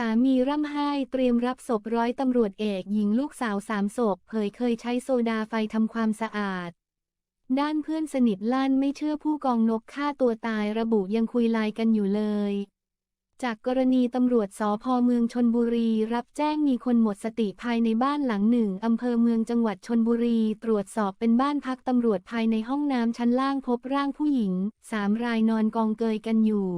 สามีร่ำไห้เตรียมรับศพร้อยตำรวจเอกหญิงลูกสาวสามศพเผยเคยใช้โซดาไฟทำความสะอาด ด้านเพื่อนสนิทลั่นไม่เชื่อผู้กองนกฆ่าตัวตายระบุยังคุยไลน์กันอยู่เลย จากกรณีตำรวจสพเมืองชนบุรี รับแจ้งมีคนหมดสติภายในบ้านหลังหนึ่งอำเภอเมืองจังหวัดชนบุรี ตรวจสอบเป็นบ้านพักตำรวจภายในห้องน้ำชั้นล่างพบร่างผู้หญิงสามรายนอนกองเกยกันอยู่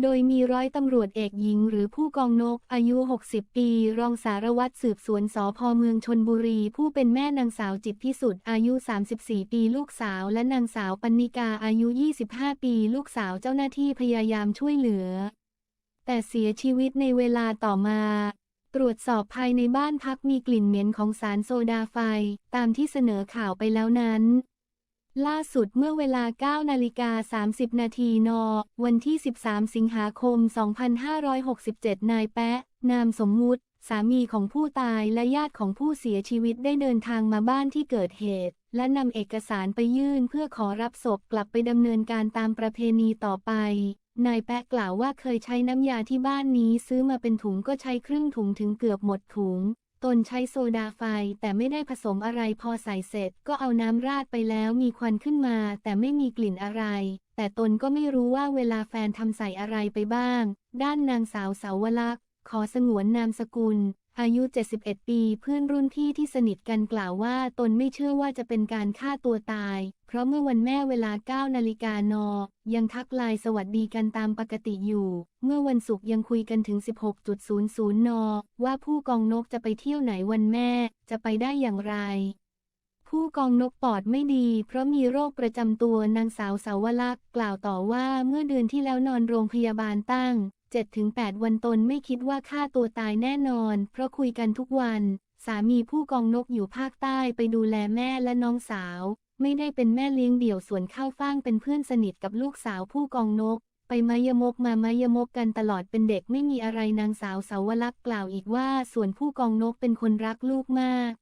โดยมีร้อยตำรวจเอกหญิงหรือผู้กองนกอายุ 60 ปี รองสารวัตรสืบสวนสพเมืองชนบุรี ผู้เป็นแม่นางสาวจิตพิสุทธิ์อายุ 34 ปีลูกสาว และนางสาวปันนิกาอายุ 25 ปีลูกสาวเจ้าหน้าที่พยายามช่วยเหลือ แต่เสียชีวิตในเวลาต่อมา ตรวจสอบภายในบ้านพักมีกลิ่นเหม็นของสารโซดาไฟ ตามที่เสนอข่าวไปแล้วนั้น ล่าสุดเมื่อเวลา 9 นาฬิกา 30 นาทีน วันที่ 13 สิงหาคม 2567 นายแปะ นามสมมุติ สามีของผู้ตายและญาติของผู้เสียชีวิตได้เดินทางมาบ้านที่เกิดเหตุ และนำเอกสารไปยื่นเพื่อขอรับศพกลับไปดำเนินการตามประเพณีต่อไป นายแปะกล่าวว่าเคยใช้น้ำยาที่บ้านนี้ซื้อมาเป็นถุงก็ใช้ครึ่งถุงถึงเกือบหมดถุง ตนใช้โซดาไฟแต่ไม่ได้ผสมอะไรพอใส่เสร็จก็เอาน้ำราดไปแล้วมีควันขึ้นมาแต่ไม่มีกลิ่นอะไร แต่ตนก็ไม่รู้ว่าเวลาแฟนทำใส่อะไรไปบ้าง ด้านนางสาวสาวลักษ์ขอสงวนนามสกุล อายุ 71 ปี เพื่อนรุ่นพี่ที่สนิทกันกล่าวว่า ตนไม่เชื่อว่าจะเป็นการฆ่าตัวตาย เพราะเมื่อวันแม่เวลา 9 นาฬิกานยังทักไลน์สวัสดีกันตามปกติอยู่ เมื่อวันศุกร์ยังคุยกันถึง 16.00 น ว่าผู้กองนกจะไปเที่ยวไหนวันแม่ จะไปได้อย่างไร ผู้กองนกปอดไม่ดี เพราะมีโรคประจำตัวนางสาวสาวลักษ์กล่าวต่อว่าเมื่อเดือนที่แล้วนอนโรงพยาบาลตั้ง 7-8 วันตนไม่คิดว่าฆ่าตัวตายแน่นอน เพราะคุยกันทุกวัน สามีผู้กองนกอยู่ภาคใต้ไปดูแลแม่และน้องสาว ไม่ได้เป็นแม่เลี้ยงเดี่ยวส่วนข้าวฟ่างเป็นเพื่อนสนิทกับลูกสาวผู้กองนก ไปมายมกมามายมกกันตลอดเป็นเด็กไม่มีอะไรนางสาวสาวลักษ์กล่าวอีกว่า ส่วนผู้กองนกเป็นคนรักลูกมาก